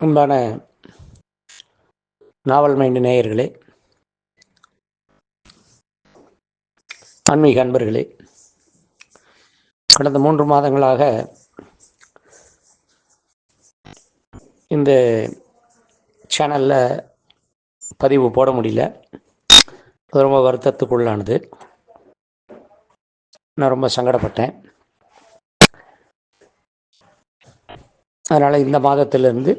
அன்பான நாவல் மைண்டு நேயர்களே ஆன்மீக அன்பர்களே கடந்த மூன்று மாதங்களாக இந்த சேனலில் பதிவு போட முடியல. அது ரொம்ப வருத்தத்துக்குள்ளானது. நான் ரொம்ப சங்கடப்பட்டேன். அதனால் இந்த மாதத்திலிருந்து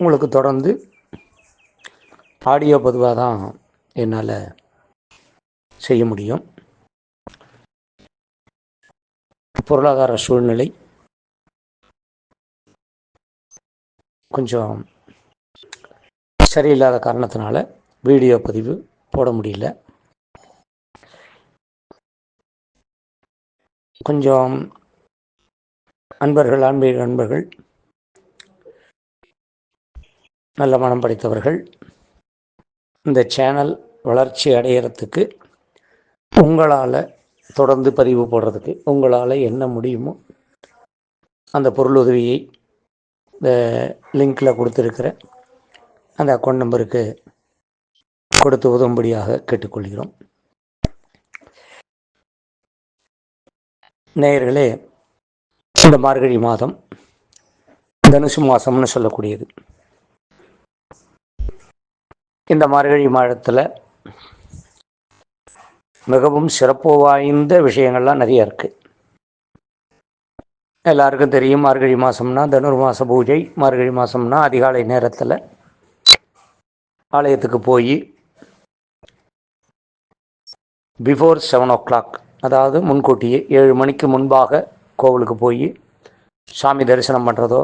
உங்களுக்கு தொடர்ந்து ஆடியோ பதிவாக தான் என்னால் செய்ய முடியும். பொருளாதார சூழ்நிலை கொஞ்சம் சரியில்லாத காரணத்தினால வீடியோ பதிவு போட முடியல. கொஞ்சம் அன்பர்கள் ஆன்மீக அன்பர்கள் நல்ல மனம் படைத்தவர்கள் இந்த சேனல் வளர்ச்சி அடையிறதுக்கு உங்களால் தொடர்ந்து பதிவு போடுறதுக்கு உங்களால் என்ன முடியுமோ அந்த பொருளுதவியை இந்த லிங்கில் கொடுத்துருக்கிற அந்த அக்கௌண்ட் நம்பருக்கு கொடுத்து உதவும்படியாக கேட்டுக்கொள்கிறோம். நேயர்களே இந்த மார்கழி மாதம் தனுசு மாதம்னு சொல்லக்கூடியது. இந்த மார்கழி மாதத்தில் மிகவும் சிறப்பு வாய்ந்த விஷயங்கள்லாம் நிறைய இருக்குது எல்லாருக்கும் தெரியும் மார்கழி மாதம்னா தனுர் மாத பூஜை மார்கழி மாதம்னா அதிகாலை நேரத்தில் ஆலயத்துக்கு போய் பிஃபோர் செவன் ஓ கிளாக் அதாவது முன்கூட்டியே ஏழு மணிக்கு முன்பாக கோவிலுக்கு போய் சாமி தரிசனம் பண்ணுறதோ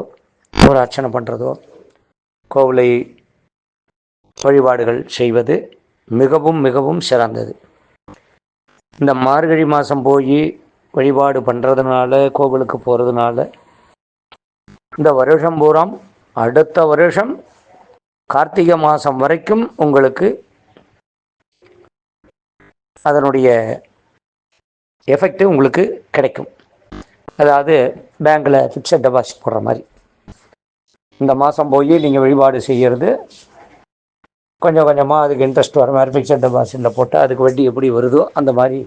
ஒரு அர்ச்சனை பண்ணுறதோ கோவிலை வழிபாடுகள் செய்வது மிகவும் மிகவும் சிறந்தது. இந்த மார்கழி மாதம் போய் வழிபாடு பண்ணுறதுனால கோவிலுக்கு போகிறதுனால இந்த வருஷம் பூராம் அடுத்த வருஷம் கார்த்திகை மாதம் வரைக்கும் உங்களுக்கு அதனுடைய எஃபெக்ட் உங்களுக்கு கிடைக்கும். அதாவது பேங்க்கில் ஃபிக்ஸட் டெபாசிட் போடுற மாதிரி. இந்த மாதம் போய் நீங்கள் வழிபாடு செய்கிறது கொஞ்சம் கொஞ்சமாக அதுக்கு இன்ட்ரெஸ்ட் வர மாதிரி ஃபிக்ஸட் டெபாசிட்டில் போட்டால் அதுக்கு வட்டி எப்படி வருதோ அந்த மாதிரி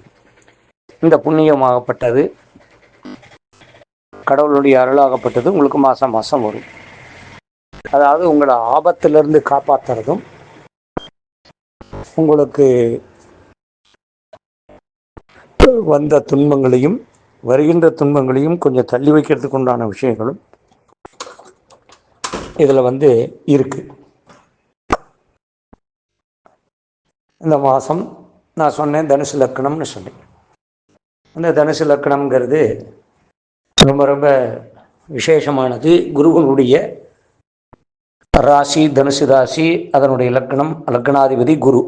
இந்த புண்ணியமாகப்பட்டது. கடவுளுடைய அருளாகப்பட்டது உங்களுக்கு மாதம் மாதம் வரும். அதாவது உங்களை ஆபத்திலிருந்து காப்பாற்றுறதும் உங்களுக்கு வந்த துன்பங்களையும் வருகின்ற துன்பங்களையும் கொஞ்சம் தள்ளி வைக்கிறதுக்கு உண்டான விஷயங்களும் இதில் வந்து இருக்குது இந்த மாதம் நான் சொன்னேன் தனுசு லக்கணம்னு சொன்னேன் அந்த தனுசு லக்கணம்ங்கிறது ரொம்ப ரொம்ப விசேஷமானது. குருவனுடைய ராசி தனுசு ராசி அதனுடைய லக்கணம் லக்கணாதிபதி குரு.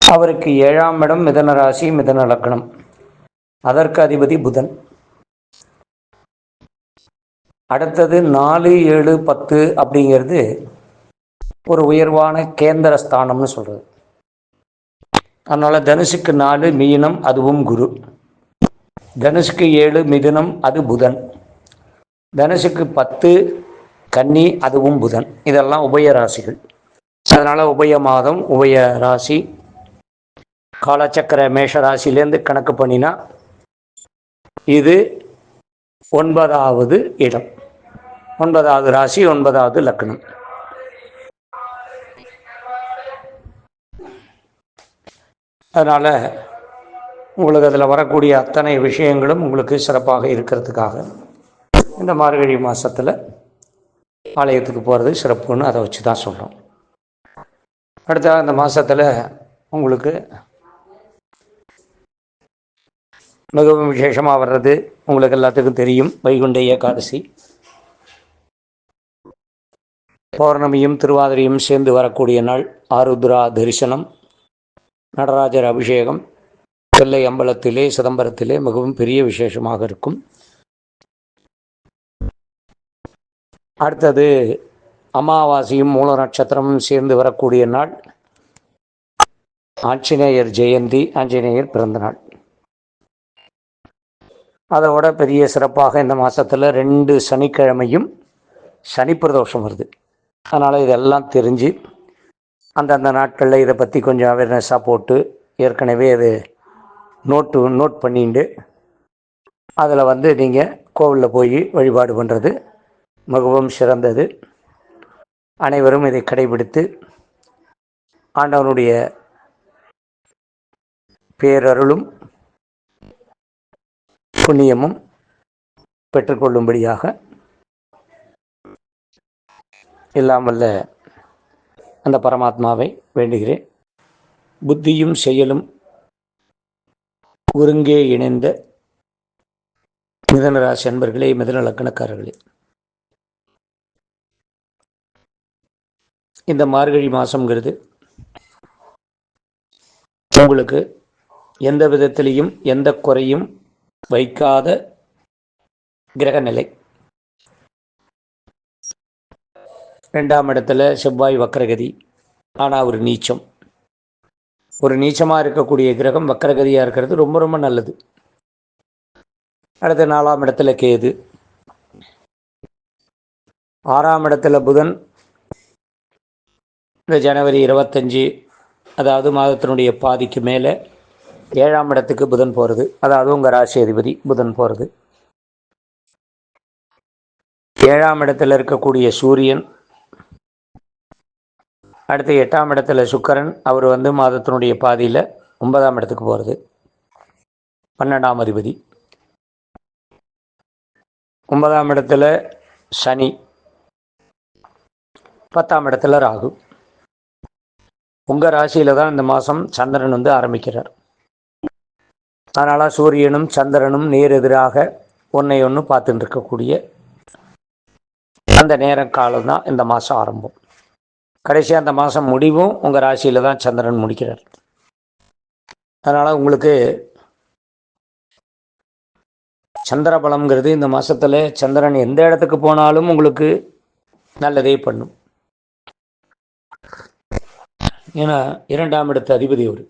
அவருக்கு ஏழாம் இடம் மிதன ராசி மிதன லக்கணம். அதற்கு அதிபதி புதன். அடுத்தது நாலு ஏழு பத்து அப்படிங்கிறது ஒரு உயர்வான கேந்திர ஸ்தானம்னு சொல்கிறது அதனால் தனுஷுக்கு நாலு மீனம் அதுவும் குரு. தனுஷுக்கு ஏழு மிதுனம் அது புதன். தனுஷுக்கு பத்து கன்னி அதுவும் புதன். இதெல்லாம் உபய ராசிகள். அதனால் உபய மாதம் உபய ராசி. காலச்சக்கர மேஷ ராசிலேருந்து கணக்கு பண்ணினா இது ஒன்பதாவது இடம். ஒன்பதாவது ராசி ஒன்பதாவது லக்னம். அதனால் உங்களுக்கு அதில் வரக்கூடிய அத்தனை விஷயங்களும் உங்களுக்கு சிறப்பாக இருக்கிறதுக்காக இந்த மார்கழி மாதத்தில் ஆலயத்துக்கு போகிறது சிறப்புன்னு அதை வச்சு தான் சொல்கிறோம் அடுத்த அந்த மாதத்தில் உங்களுக்கு மிகவும் விசேஷமாக வர்றது உங்களுக்கு எல்லாத்துக்கும் தெரியும் வைகுண்ட ஏகாதசி. பௌர்ணமியும் திருவாதிரையும் சேர்ந்து வரக்கூடிய நாள் ஆருத்ரா தரிசனம். நடராஜர் அபிஷேகம் செல்லை அம்பலத்திலே சிதம்பரத்திலே மிகவும் பெரிய விசேஷமாக இருக்கும். அடுத்தது அமாவாசையும் மூல நட்சத்திரமும் சேர்ந்து வரக்கூடிய நாள் ஆஞ்சநேயர் ஜெயந்தி ஆஞ்சநேயர் பிறந்தநாள். அதோட பெரிய சிறப்பாக இந்த மாதத்தில் ரெண்டு சனிக்கிழமையும் சனி பிரதோஷம் வருது. அதனால் இதெல்லாம் தெரிஞ்சு அந்தந்த நாட்களில் இதை பற்றி கொஞ்சம் அவேர்னஸாக போட்டு ஏற்கனவே அது நோட்டு நோட் பண்ணிட்டு அதில் வந்து நீங்கள் கோவிலில் போய் வழிபாடு பண்ணுறது மிகவும் சிறந்தது. அனைவரும் இதை கடைபிடித்து ஆண்டவனுடைய பேரருளும் புண்ணியமும் பெற்றுக்கொள்ளும்படியாக இல்லாமல்ல அந்த பரமாத்மாவை வேண்டுகிறேன். புத்தியும் செயலும் ஒருங்கே இணைந்த மிதனராசி அன்பர்களே மிதன லக்கணக்காரர்களே. இந்த மார்கழி மாதங்கிறது உங்களுக்கு எந்த விதத்திலையும் எந்த குறையும் வைக்காத கிரகநிலை. ரெண்டாம் இடத்துல செவ்வாய் வக்கரகதி ஆனால் ஒரு நீச்சம். ஒரு நீச்சமாக இருக்கக்கூடிய கிரகம் வக்கரகதியாக இருக்கிறது ரொம்ப ரொம்ப நல்லது. அடுத்த நாலாம் இடத்துல கேது. ஆறாம் இடத்துல புதன். இந்த ஜனவரி இருபத்தஞ்சி அதாவது மாதத்தினுடைய பாதிக்கு மேலே ஏழாம் இடத்துக்கு புதன் போகிறது அதாவது உங்கள் ராசி அதிபதி புதன் போகிறது ஏழாம் இடத்துல இருக்கக்கூடிய சூரியன் அடுத்து எட்டாம் இடத்துல சுக்கரன் அவர் வந்து மாதத்தினுடைய பாதியில் ஒன்பதாம் இடத்துக்கு போகிறது பன்னெண்டாம் அதிபதி. ஒன்பதாம் இடத்துல சனி. பத்தாம் இடத்துல ராகு. உங்கள் ராசியில் தான் இந்த மாதம் சந்திரன் வந்து ஆரம்பிக்கிறார். அதனால் சூரியனும் சந்திரனும் நேர் எதிராக ஒன்றை ஒன்று பார்த்துட்டு இருக்கக்கூடிய அந்த நேர காலம் தான் இந்த மாதம் ஆரம்பம். கடைசியாக அந்த மாதம் முடிவும் உங்கள் ராசியில் தான் சந்திரன் முடிக்கிறார். அதனால் உங்களுக்கு சந்திர பலம்ங்கிறது இந்த மாதத்தில் சந்திரன் எந்த இடத்துக்கு போனாலும் உங்களுக்கு நல்லதே பண்ணும். ஏன்னா இரண்டாம் இடத்த அதிபதி அவர்.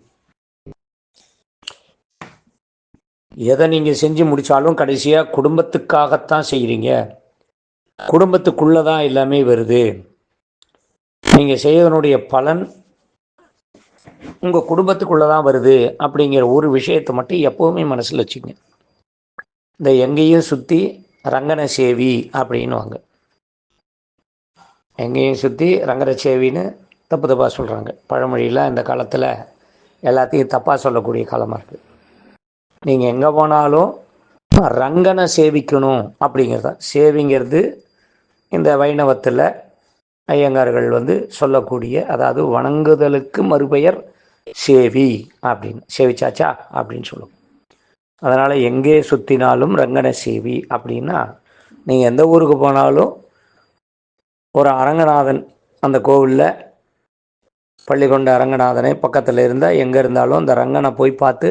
எதை நீங்கள் செஞ்சு முடித்தாலும் கடைசியாக குடும்பத்துக்காகத்தான் செய்கிறீங்க குடும்பத்துக்குள்ளே தான் எல்லாமே வருது. நீங்கள் செய்வதனுடைய பலன் உங்கள் குடும்பத்துக்குள்ளே தான் வருது அப்படிங்கிற ஒரு விஷயத்தை மட்டும் எப்போவுமே மனசில் வச்சுங்க. இந்த எங்கேயும் சுற்றி ரங்கன சேவி அப்படின்னுவாங்க. எங்கேயும் சுற்றி ரங்கன சேவின்னு தப்பு தப்பாக சொல்கிறாங்க பழமொழியில் இந்த காலத்தில் எல்லாத்தையும் தப்பாக சொல்லக்கூடிய காலமாக இருக்குது நீங்கள் எங்கே போனாலும் ரங்கனை சேவிக்கணும் அப்படிங்கிறது தான் சேவிங்கிறது இந்த வைணவத்தில் ஐயங்கார்கள் வந்து சொல்லக்கூடிய அதாவது வணங்குதலுக்கு மறுபெயர் சேவி அப்படின்னு சேவிச்சாச்சா அப்படின்னு சொல்லுவோம் அதனால் எங்கே சுற்றினாலும் ரங்கன சேவி அப்படின்னா நீங்கள் எந்த ஊருக்கு போனாலும் ஒரு அரங்கநாதன் அந்த கோவிலில் பள்ளிக்கொண்ட அரங்கநாதனை பக்கத்தில் இருந்தால் எங்கே இருந்தாலும் அந்த ரங்கனை போய் பார்த்து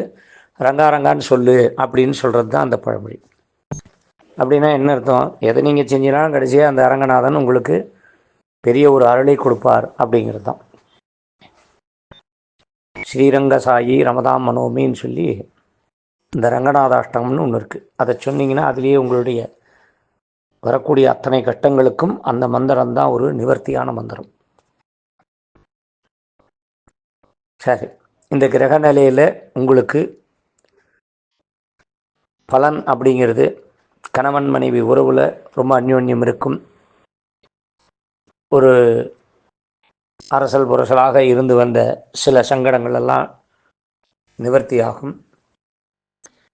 ரங்காரங்கான்னு சொல்லு அப்படின்னு சொல்கிறது தான் அந்த பழமொழி. அப்படின்னா என்ன அர்த்தம்? எதை நீங்கள் செஞ்சினாலும் கடைசியாக அந்த அரங்கநாதன் உங்களுக்கு பெரிய ஒரு அருளை கொடுப்பார் அப்படிங்கிறது தான். ஸ்ரீரங்க சாயி ரமதாம் மனோமின்னு சொல்லி இந்த ரங்கநாதாஷ்டகம்னு ஒன்று இருக்குது அதை சொன்னீங்கன்னா அதுலேயே உங்களுடைய வரக்கூடிய அத்தனை கட்டங்களுக்கும் அந்த மந்திரம் தான் ஒரு நிவர்த்தியான மந்திரம். சரி இந்த கிரக நிலையில் உங்களுக்கு பலன் அப்படிங்கிறது கணவன் மனைவி உறவில் ரொம்ப அந்யோன்யம் இருக்கும். ஒரு அரசல் புரசலாக இருந்து வந்த சில சங்கடங்கள் எல்லாம் நிவர்த்தியாகும்.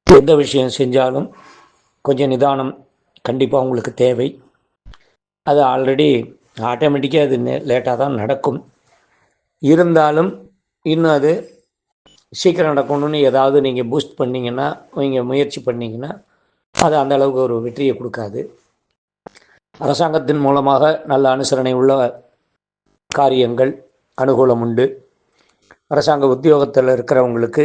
எந்த விஷயம் செஞ்சாலும் கொஞ்சம் நிதானம் கண்டிப்பாக உங்களுக்கு தேவை. அது ஆல்ரெடி ஆட்டோமேட்டிக்காக அது லேட்டாக தான் நடக்கும். இருந்தாலும் இன்னும் அது சீக்கிரம் நடக்கணும்னு ஏதாவது நீங்கள் பூஸ்ட் பண்ணிங்கன்னா நீங்கள் முயற்சி பண்ணிங்கன்னா அது அந்த அளவுக்கு ஒரு வெற்றியை கொடுக்காது. அரசாங்கத்தின் மூலமாக நல்ல அனுசரணை உள்ள காரியங்கள் அனுகூலம் உண்டு அரசாங்க உத்தியோகத்தில் இருக்கிறவங்களுக்கு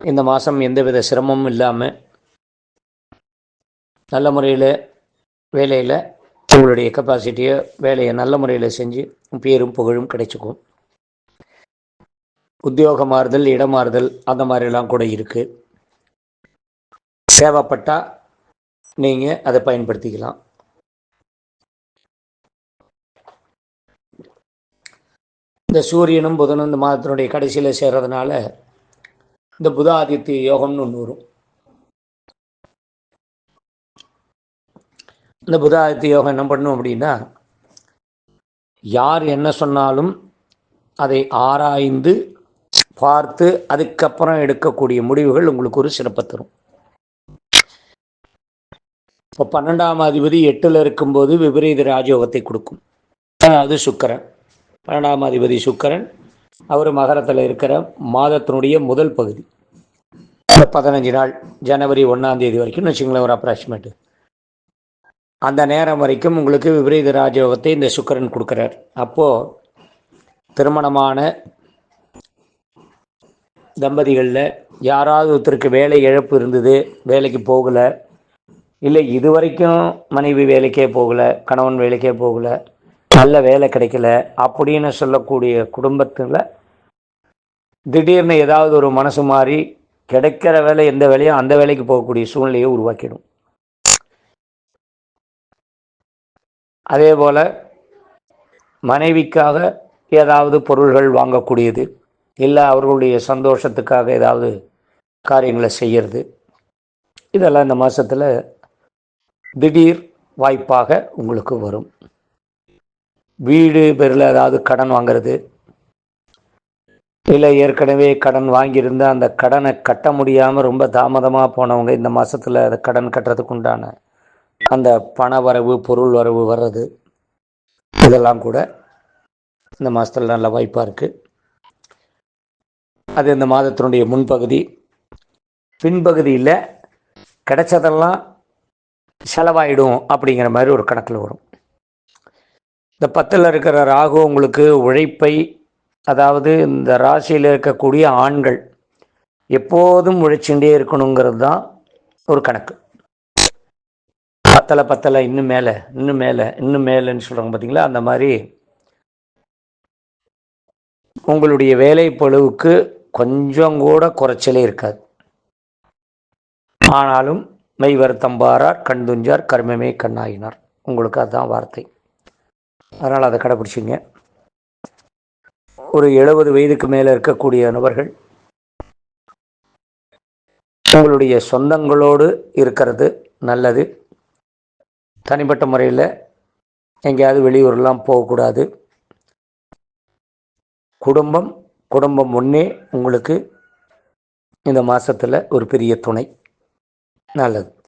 இந்த மாதம் எந்தவித சிரமமும் இல்லாமல் நல்ல முறையில் வேலையில் உங்களுடைய கெப்பாசிட்டியை வேலையை நல்ல முறையில் செஞ்சு பேரும் புகழும் கிடைச்சிக்கும். உத்தியோக மாறுதல் இடமாறுதல் அந்த மாதிரிலாம் கூட இருக்குது தேவைப்பட்டால் நீங்கள் அதை பயன்படுத்திக்கலாம். இந்த சூரியனும் புதனும் இந்த மாதத்தினுடைய கடைசியில் சேர்றதுனால இந்த புதாதித்ய யோகம்னு ஒன்று வரும். இந்த புதாதித்ய யோகம் என்ன பண்ணும் அப்படின்னா யார் என்ன சொன்னாலும் அதை ஆராய்ந்து பார்த்து அதுக்கப்புறம் எடுக்கக்கூடிய முடிவுகள் உங்களுக்கு ஒரு சிறப்பை தரும். இப்போ பன்னெண்டாம் அதிபதி எட்டில் இருக்கும்போது விபரீத ராஜயோகத்தை கொடுக்கும். அது சுக்கரன். பன்னெண்டாம் அதிபதி சுக்கரன் அவர் மகரத்தில் இருக்கிற மாதத்தினுடைய முதல் பகுதி. பதினஞ்சு நாள் ஜனவரி ஒன்றாம் தேதி வரைக்கும் வச்சுங்களேன் ஒரு அப்ராக்சிமேட்டு அந்த நேரம் வரைக்கும் உங்களுக்கு விபரீத ராஜயோகத்தை இந்த சுக்கரன் கொடுக்குறார். அப்போது திருமணமான தம்பதிகளில் யாராவது ஒருத்தருக்கு வேலை இழப்பு இருந்தது வேலைக்கு போகலை இல்லை இது வரைக்கும் மனைவி வேலைக்கே போகலை கணவன் வேலைக்கே போகலை நல்ல வேலை கிடைக்கல அப்படின்னு சொல்லக்கூடிய குடும்பத்தில் திடீர்னு ஏதாவது ஒரு மனசு மாறி கிடைக்கிற வேலை எந்த வேலையோ அந்த வேலைக்கு போகக்கூடிய சூழ்நிலையை உருவாக்கிடும். அதே போல் மனைவிக்காக ஏதாவது பொருள்கள் வாங்கக்கூடியது இல்லை அவர்களுடைய சந்தோஷத்துக்காக ஏதாவது காரியங்களை செய்கிறது இதெல்லாம் இந்த மாதத்தில் திடீர் வாய்ப்பாக உங்களுக்கு வரும். வீடு பேரில் ஏதாவது கடன் வாங்கிறது? இல்லை ஏற்கனவே கடன் வாங்கியிருந்த அந்த கடனை கட்ட முடியாமல் ரொம்ப தாமதமாக போனவங்க இந்த மாதத்தில் அதை கடன் கட்டுறதுக்கு உண்டான அந்த பண வரவு பொருள் வரவு வர்றது. இதெல்லாம் கூட இந்த மாதத்தில் நல்ல வாய்ப்பாக இருக்குது அது இந்த மாதத்தினுடைய முன்பகுதி. பின்பகுதியில் கிடைச்சதெல்லாம் செலவாயிடும் அப்படிங்கிற மாதிரி ஒரு கணக்கில் வரும். இந்த பத்தில் இருக்கிற ராகு உங்களுக்கு உழைப்பை அதாவது இந்த ராசியில் இருக்கக்கூடிய ஆண்கள் எப்போதும் உழைச்சுட்டே இருக்கணுங்கிறது தான் ஒரு கணக்கு. பத்தலை பத்தலை இன்னும் மேலே இன்னும் மேலே இன்னும் மேலேன்னு சொல்கிறாங்க பார்த்தீங்களா அந்த மாதிரி உங்களுடைய வேலை பழுவுக்கு கொஞ்சம் கூட குறைச்சலே இருக்காது. ஆனாலும் மெய் தம்பாரார் கண் துஞ்சார் கர்மமே கண்ணாயினார். உங்களுக்கு அதுதான் வார்த்தை. அதனால் அதை கடைப்பிடிச்சிங்க. ஒரு எழுபது வயதுக்கு மேலே இருக்கக்கூடிய நபர்கள் உங்களுடைய சொந்தங்களோடு இருக்கிறது நல்லது. தனிப்பட்ட முறையில் எங்கேயாவது வெளியூர்லாம் போகக்கூடாது. குடும்பம் குடும்பம் ஒன்றே உங்களுக்கு இந்த மாதத்தில் ஒரு பெரிய துணை. நல்லது.